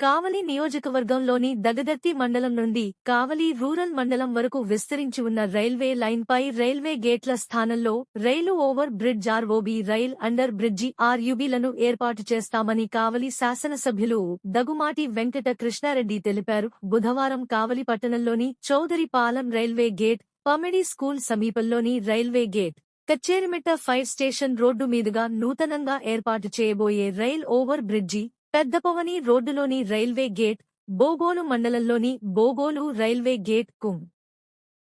కావలి నియోజకవర్గంలోని దగదర్తి మండలం నుండి కావలి రూరల్ మండలం వరకు విస్తరించి ఉన్న రైల్వే లైన్పై రైల్వే గేట్ల స్థానంలో రైలు over bridge ROB rail under bridge ఆర్యుబిలను ఏర్పాటు చేస్తామని కావలి శాసనసభ్యులు దగుమాటి వెంకట కృష్ణారెడ్డి తెలిపారు. బుధవారం కావలి పట్టణంలోని Chowdaripalem railway gate Pamidi school సమీపంలోని railway gate Kacherimitta fire station road మీదుగా నూతనంగా ఏర్పాటు చేయబోయే రైల్ ఓవర్ బ్రిడ్జి పెద్దపవని రోడ్డులోని రైల్వే గేట్ బోగోలు మండలంలోని బోగోలు రైల్వే గేట్ కుం.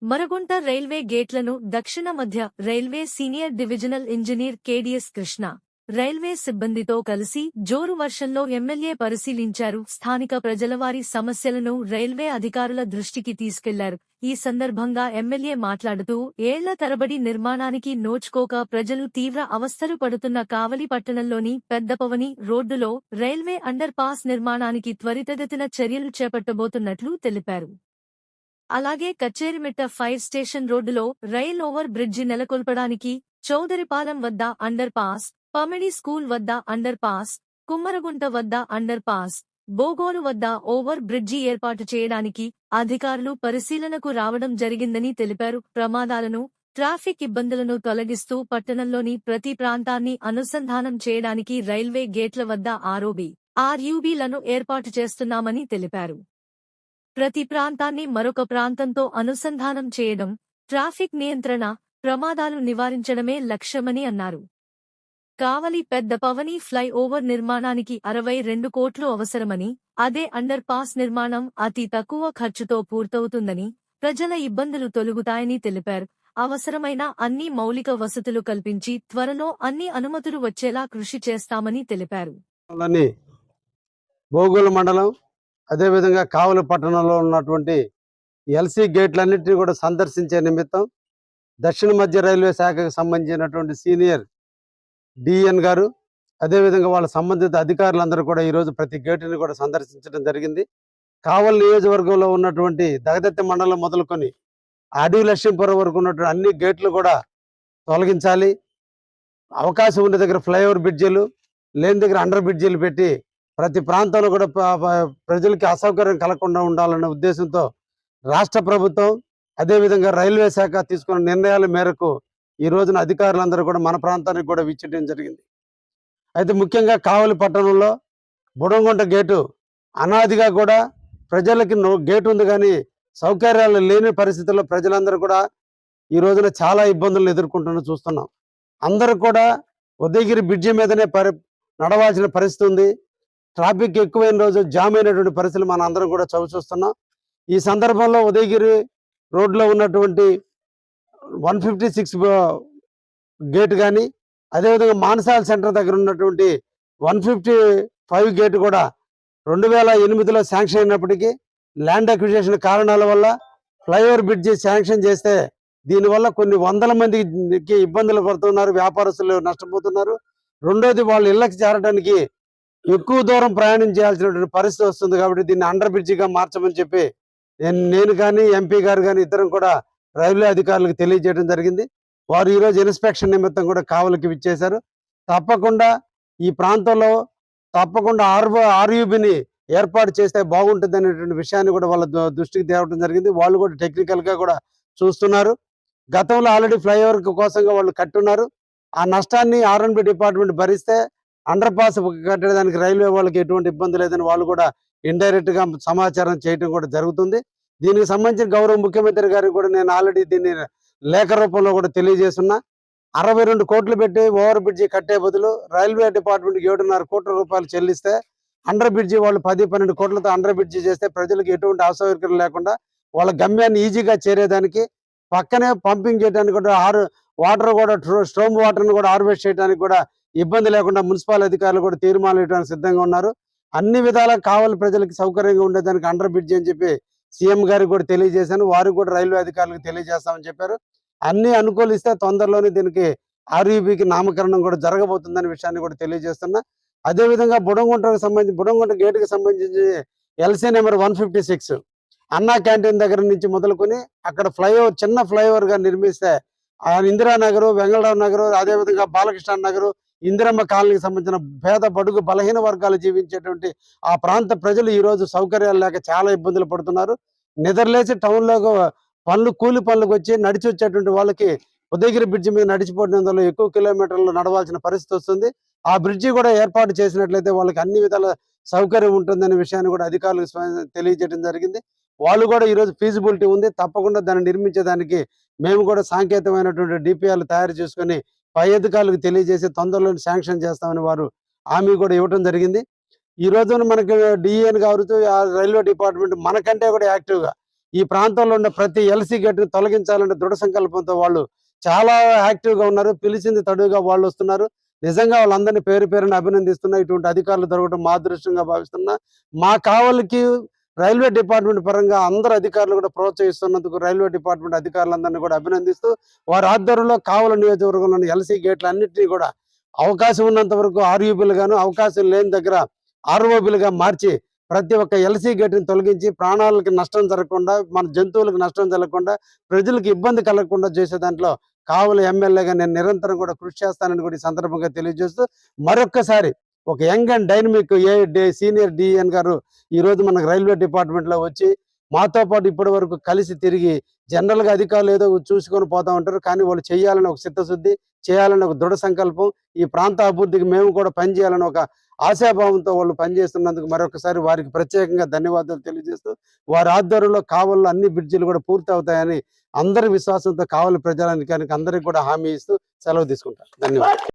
మరగుంట రైల్వే గేట్లను దక్షిణ మధ్య railway senior divisional engineer KDS Krishna. Railway సిబ్బందితో కలిసి జోరు వర్షంలో ఎమ్మెల్యే పరిశీలించారు. స్థానిక ప్రజల వారి సమస్యలను రైల్వే అధికారుల దృష్టికి తీసుకెళ్ళారు. ఈ సందర్భంగా ఎమ్మెల్యే మాట్లాడుతూ ఏళ్ళ తరబడి నిర్మాణానికి నోచుకోక ప్రజలు తీవ్ర అవస్థలు పడుతున్న కావలి పట్టణంలోని పెద్దపవని రోడ్డులో రైల్వే అండర్ పాస్ నిర్మాణానికి త్వరితగతిన చర్యలు చేపట్టబోతున్నట్లు తెలిపారు. అలాగే కచ్చేరిమిట్ట ఫైర్ స్టేషన్ రోడ్డులో రైల్ ఓవర్ బ్రిడ్జి నెలకొల్పడానికి చౌదరిపాలెం వద్ద అండర్ పాస్ పమిడి స్కూల్ వద్ద అండర్ పాస్ కుమ్మరగుంట వద్ద అండర్ పాస్ బోగోలు వద్ద ఓవర్ బ్రిడ్జి ఏర్పాటు చేయడానికి అధికారులు పరిశీలనకు రావడం జరిగిందని తెలిపారు. ప్రమాదాలను ట్రాఫిక్ ఇబ్బందులను తొలగిస్తూ పట్టణంలోని ప్రతి ప్రాంతాన్ని అనుసంధానం చేయడానికి రైల్వే గేట్ల వద్ద ఆర్ఓబి ఆర్యూబీలను ఏర్పాటు చేస్తున్నామని తెలిపారు. ప్రతి ప్రాంతాన్ని మరొక ప్రాంతంతో అనుసంధానం చేయడం ట్రాఫిక్ నియంత్రణ ప్రమాదాలు నివారించడమే లక్ష్యమని అన్నారు. కావలి పెద్ద పవని ఫ్లైఓవర్ నిర్మాణానికి అరవై రెండు కోట్లు అవసరమని అదే అండర్ పాస్ నిర్మాణం అతి తక్కువ ఖర్చుతో పూర్తవుతుందని ప్రజల ఇబ్బందులు తొలుగుతాయని తెలిపారు. అవసరమైన అన్ని మౌలిక వసతులు కల్పించి త్వరలో అన్ని అనుమతులు వచ్చేలా కృషి చేస్తామని తెలిపారు. లోని బోగోలు మండలం అదేవిధంగా కావలి పట్టణంలో ఉన్నటువంటి ఎల్సీ గేట్లన్నింటినీ కూడా సందర్శించే నిమిత్తం దక్షిణ మధ్య రైల్వే శాఖకు సంబంధించినటువంటి సీనియర్ డిఎన్ గారు. అదేవిధంగా వాళ్ళ సంబంధిత అధికారులందరూ కూడా ఈరోజు ప్రతి గేటుని కూడా సందర్శించడం జరిగింది. కావల్ నియోజకవర్గంలో ఉన్నటువంటి దగదత్తి మండలం మొదలుకొని అడవి లక్ష్మీపురం వరకు ఉన్నటువంటి అన్ని గేట్లు కూడా తొలగించాలి. అవకాశం ఉన్న దగ్గర ఫ్లైఓవర్ బ్రిడ్జీలు లేని దగ్గర అండర్ బ్రిడ్జీలు పెట్టి ప్రతి ప్రాంతంలో కూడా ప్రజలకి అసౌకర్యం కలగకుండా ఉండాలనే ఉద్దేశంతో రాష్ట్ర ప్రభుత్వం అదేవిధంగా రైల్వే శాఖ తీసుకున్న నిర్ణయాల మేరకు ఈ రోజున అధికారులందరూ కూడా మన ప్రాంతానికి కూడా విచ్చేయడం జరిగింది. అయితే ముఖ్యంగా కావలి పట్టణంలో బుడంగుంట గేటు అనాదిగా కూడా ప్రజలకి గేటు ఉంది కానీ సౌకర్యాలు లేని పరిస్థితుల్లో ప్రజలందరూ కూడా ఈ రోజున చాలా ఇబ్బందులు ఎదుర్కొంటున్న చూస్తున్నాం. అందరూ కూడా ఉదయగిరి బ్రిడ్జి మీదనే పరి నడవాల్సిన పరిస్థితి ఉంది. ట్రాఫిక్ ఎక్కువైన రోజు జామ్ అయినటువంటి పరిస్థితులు మనం అందరం కూడా చవి చూస్తున్నాం ఈ సందర్భంలో ఉదయగిరి రోడ్లో ఉన్నటువంటి వన్ ఫిఫ్టీ సిక్స్ గేట్ కానీ అదేవిధంగా మానసాల సెంటర్ దగ్గర ఉన్నటువంటి వన్ ఫిఫ్టీ ఫైవ్ గేట్ కూడా రెండు వేల ఎనిమిదిలో శాంక్షన్ అయినప్పటికీ ల్యాండ్ అక్విజేషన్ కారణాల వల్ల ఫ్లైఓవర్ బ్రిడ్జి శాంక్షన్ చేస్తే దీనివల్ల కొన్ని వందల మందికి ఇబ్బందులు పడుతున్నారు వ్యాపారస్తులు నష్టపోతున్నారు. రెండోది వాళ్ళ ఇళ్ళకి చేరడానికి ఎక్కువ దూరం ప్రయాణం చేయాల్సినటువంటి పరిస్థితి వస్తుంది కాబట్టి దీన్ని అండర్ బ్రిడ్జిగా మార్చమని చెప్పి నేను కానీ ఎంపీ గారు కానీ ఇద్దరం కూడా రైల్వే అధికారులకు తెలియజేయడం జరిగింది. వారు ఈరోజు ఇన్స్పెక్షన్ నిమిత్తం కూడా కావలికి విచ్చేశారు. తప్పకుండా ఈ ప్రాంతంలో తప్పకుండా ఆర్బో ఆర్యూబిని ఏర్పాటు చేస్తే బాగుంటుంది అనేటువంటి విషయాన్ని కూడా వాళ్ళ దృష్టికి తేవడం జరిగింది. వాళ్ళు కూడా టెక్నికల్గా కూడా చూస్తున్నారు. గతంలో ఆల్రెడీ ఫ్లైఓవర్ కోసంగా వాళ్ళు కట్టున్నారు. ఆ నష్టాన్ని ఆర్ఎన్బి డిపార్ట్మెంట్ భరిస్తే అండర్ పాస్ కట్టడానికి రైల్వే వాళ్ళకి ఎటువంటి ఇబ్బంది లేదని వాళ్ళు కూడా ఇండైరెక్ట్గా సమాచారం చేయడం కూడా జరుగుతుంది. దీనికి సంబంధించిన గౌరవ ముఖ్యమంత్రి గారికి కూడా నేను ఆల్రెడీ దీన్ని లేఖ రూపంలో కూడా తెలియజేస్తున్నా. అరవై రెండు కోట్లు పెట్టి ఓవర్ బ్రిడ్జి కట్టే బదులు రైల్వే డిపార్ట్మెంట్ ఏడున్నర కోట్ల రూపాయలు చెల్లిస్తే అండర్ బ్రిడ్జి వాళ్ళు పది పన్నెండు కోట్లతో అండర్ బ్రిడ్జి చేస్తే ప్రజలకు ఎటువంటి అసౌకర్యం లేకుండా వాళ్ళ గమ్యాన్ని ఈజీగా చేరేదానికి పక్కనే పంపింగ్ చేయడానికి కూడా ఆరు వాటర్ కూడా స్ట్రోమ్ వాటర్ని కూడా హార్వెస్ట్ చేయడానికి కూడా ఇబ్బంది లేకుండా మున్సిపల్ అధికారులు కూడా తీర్మానం ఇవ్వడానికి సిద్ధంగా ఉన్నారు. అన్ని విధాలా కావాలి ప్రజలకు సౌకర్యంగా ఉండేదానికి అండర్ బ్రిడ్జ్ అని చెప్పి సీఎం గారికి కూడా తెలియజేశాను వారు కూడా రైల్వే అధికారులకు తెలియజేస్తామని చెప్పారు. అన్ని అనుకూలిస్తే తొందరలోనే దీనికి ఆర్యూబీకి నామకరణం కూడా జరగబోతుందనే విషయాన్ని కూడా తెలియజేస్తున్నా. అదే విధంగా బుడంగుంటకు సంబంధించి బుడంగుంట గేటుకి సంబంధించి LC number one fifty six Anna canteen దగ్గర నుంచి మొదలుకొని అక్కడ ఫ్లైఓవర్ చిన్న ఫ్లైఓవర్గా నిర్మిస్తే ఆ ఇందిరానగర్ వెంగళరావు నగర్ అదే విధంగా బాలకృష్ణ నగర్ ఇందిరమ్మ కాలనీకి సంబంధించిన పేద బడుగు బలహీన వర్గాలు జీవించేటువంటి ఆ ప్రాంత ప్రజలు ఈరోజు సౌకర్యాలు లేక చాలా ఇబ్బందులు పడుతున్నారు. నిద్రలేసి టౌన్లో పనులు కూలి పనులకు వచ్చి నడిచి వచ్చేటువంటి వాళ్ళకి ఉదయగిరి బ్రిడ్జి మీద నడిచిపోవడం ఎక్కువ కిలోమీటర్లు నడవాల్సిన పరిస్థితి వస్తుంది. ఆ బ్రిడ్జి కూడా ఏర్పాటు చేసినట్లయితే వాళ్ళకి అన్ని విధాల సౌకర్యం ఉంటుందనే విషయాన్ని కూడా అధికారులకు తెలియజేయడం జరిగింది. వాళ్ళు కూడా ఈరోజు ఫీజిబిలిటీ ఉంది. తప్పకుండా దాన్ని నిర్మించేదానికి మేము కూడా సాంకేతికమైనటువంటి డిపిఆర్లు తయారు చేసుకొని పై అధికారులకు తెలియజేసి తొందరలో శాంక్షన్ చేస్తామని వారు హామీ కూడా ఇవ్వడం జరిగింది. ఈ రోజున మనకి డిఎన్ కావచ్చు ఆ రైల్వే డిపార్ట్మెంట్ మనకంటే కూడా యాక్టివ్గా ఈ ప్రాంతంలో ఉన్న ప్రతి ఎల్సీ గట్టును తొలగించాలనే దృఢ సంకల్పంతో వాళ్ళు చాలా యాక్టివ్గా ఉన్నారు. పిలిచింది తడువుగా వాళ్ళు వస్తున్నారు. నిజంగా వాళ్ళందరినీ పేరు పేరుని అభినందిస్తున్నా. ఇటువంటి అధికారులు దొరకడం మా అదృష్టంగా భావిస్తున్నా. మా కావలికి రైల్వే డిపార్ట్మెంట్ పరంగా అందరు అధికారులు కూడా ప్రోత్సహిస్తున్నందుకు రైల్వే డిపార్ట్మెంట్ అధికారులందరినీ కూడా అభినందిస్తూ వారి ఆధ్వర్యంలో కావల నియోజకవర్గంలోని ఎల్సీ గేట్లు అన్నింటినీ కూడా అవకాశం ఉన్నంత వరకు ఆర్యూబీలు గాను అవకాశం లేని దగ్గర ఆర్ఓబీలుగా మార్చి ప్రతి ఒక్క ఎల్సీ గేట్ని తొలగించి ప్రాణాలకి నష్టం జరగకుండా మన జంతువులకు నష్టం జరగకుండా ప్రజలకు ఇబ్బంది కలగకుండా చేసే దాంట్లో కావుల ఎమ్మెల్యేగా నేను నిరంతరం కూడా కృషి చేస్తానని కూడా ఈ సందర్భంగా తెలియజేస్తూ మరొక్కసారి ఒక యంగ్ అండ్ డైనమిక్ ఏ డే సీనియర్ డిఎన్ గారు ఈ రోజు మనకు రైల్వే డిపార్ట్మెంట్లో వచ్చి మాతో పాటు ఇప్పటి వరకు కలిసి తిరిగి జనరల్గా అధికారులు ఏదో చూసుకొని పోతా ఉంటారు. కానీ వాళ్ళు చేయాలని ఒక చిత్తశుద్ధి చేయాలని ఒక దృఢ సంకల్పం ఈ ప్రాంత అభివృద్ధికి మేము కూడా పనిచేయాలని ఒక ఆశాభావంతో వాళ్ళు పనిచేస్తున్నందుకు మరొకసారి వారికి ప్రత్యేకంగా ధన్యవాదాలు తెలియజేస్తూ వారి ఆధ్వర్యంలో కావల్లో అన్ని బ్రిడ్జిలు కూడా పూర్తి అవుతాయని అందరి విశ్వాసంతో కావలి ప్రజానికానికి అందరికి కూడా హామీ ఇస్తూ సెలవు తీసుకుంటారు. ధన్యవాదాలు.